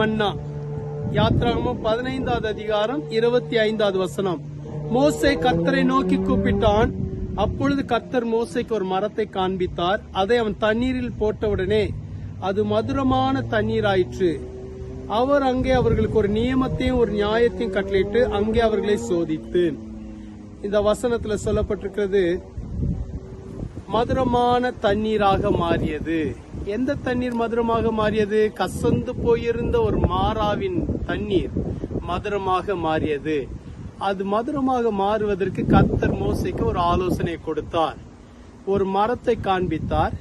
மன்னா யாத்ராகமம் பதினைந்தாவது அதிகாரம் இருபத்தி ஐந்தாவது வசனம். மோசை கத்தரை நோக்கி கூப்பிட்டான். அப்பொழுது கத்தர் மோசைக்கு ஒரு மரத்தை காண்பித்தார். அதை அவன் தண்ணீரில் போட்டவுடனே அது மதுரமான தண்ணீராயிற்று அவர் அங்கே அவர்களுக்கு ஒரு நியமத்தையும் ஒரு நியாயத்தையும் கட்டளையிட்டு அங்கே அவர்களை சோதித்து. இந்த வசனத்துல சொல்லப்பட்டிருக்கிறது மதுரமான தண்ணீராக மாறியது. எந்த தண்ணீர் மதுரமாக மாறியது? கசந்து போயிருந்த ஒரு மாறாவின் தண்ணீர் மதுரமாக மாறியது. அது மதுரமாக மாறுவதற்கு கர்த்தர் மோசைக்கு ஒரு ஆலோசனை கொடுத்தார். ஒரு மரத்தை காண்பித்தார்.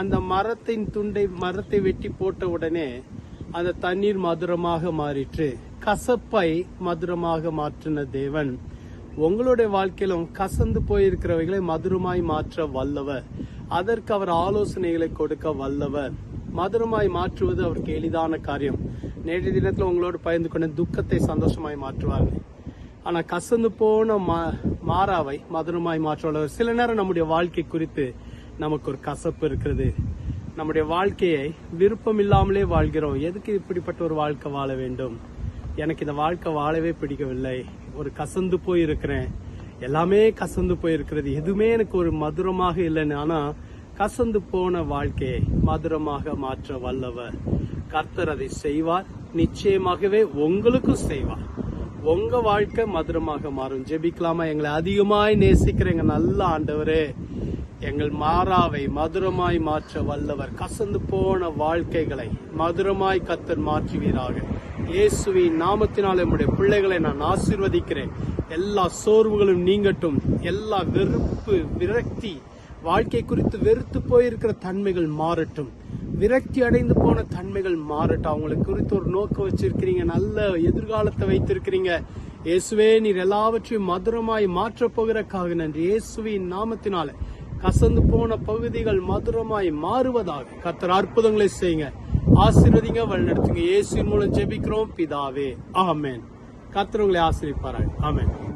அந்த மரத்தின் துண்டை மரத்தை வெட்டி போட்ட உடனே அந்த தண்ணீர் மதுரமாக மாறிற்று. கசப்பை மதுரமாக மாற்றின தேவன் உங்களுடைய வாழ்க்கையிலும் கசந்து போயிருக்கிறவைகளை மதுரமாய் மாற்ற வல்லவர். அதற்கு அவர் ஆலோசனைகளை கொடுக்க வல்லவர். மதுரமாய் மாற்றுவது அவருக்கு எளிதான காரியம். நேற்றைய தினத்தில் உங்களோடு பகிர்ந்து கொண்ட துக்கத்தை சந்தோஷமாய் மாற்றுவார்கள் ஆனால் கசந்து போன மா- மாறாவை மதுரமாய் மாற்ற சில நேரம் நம்முடைய வாழ்க்கை குறித்து நமக்கு ஒரு கசப்பு இருக்கிறது. நம்முடைய வாழ்க்கையை விருப்பம் இல்லாமலே வாழ்கிறோம். எதுக்கு இப்படிப்பட்ட ஒரு வாழ்க்கை வாழ வேண்டும்? எனக்கு இந்த வாழ்க்கை வாழவே பிடிக்கவில்லை. ஒரு கசந்து போய் இருக்கிறேன் எல்லாமே கசந்து போயிருக்கிறது. எதுவுமே எனக்கு ஒரு மதுரமாக இல்லைன்னு. ஆனா கசந்து போன வாழ்க்கையை மதுரமாக மாற்ற வல்லவர். கர்த்தர் அதை செய்வார். நிச்சயமாகவே உங்களுக்கும் செய்வார். உங்க வாழ்க்கை மதுரமாக மாறும். ஜெபிக்கலாமா? எங்களை அதிகமாய் நேசிக்கிற எங்க நல்ல ஆண்டவரே எங்கள் மாறாவை மதுரமாய் மாற்ற வல்லவர். கசந்து போன வாழ்க்கைகளை மதுரமாய் கத்தர் மாற்றுவீராக. இயேசுவின் நாமத்தினால் என்னுடைய பிள்ளைகளை நான் ஆசிர்வதிக்கிறேன். எல்லா சோர்வுகளும் நீங்கட்டும். எல்லா வெறுப்பு விரக்தி வாழ்க்கை குறித்து வெறுத்து போயிருக்கிற தன்மைகள் மாறட்டும். விரக்தி அடைந்து போன தன்மைகள் மாறட்டும் அவங்களுக்கு குறித்து ஒரு நோக்கம் வச்சிருக்கிறீங்க. நல்ல எதிர்காலத்தை வைத்திருக்கிறீங்க. இயேசுவே நீர் எல்லாவற்றையும் மதுரமாய் மாற்றப் போகிறக்காக நன்றி. இயேசுவின் நாமத்தினால கசந்து போன பகுதிகள் மதுரமாய் மாறுவதாக கத்தர் அற்புதங்களை செய்யுங்க. ஆசீர்வதிங்க வழிநடத்துங்க. இயேசுவின் மூலம் ஜெபிக்கிறோம். பிதாவே ஆமேன். கத்திரவங்களை உங்களை ஆமாம்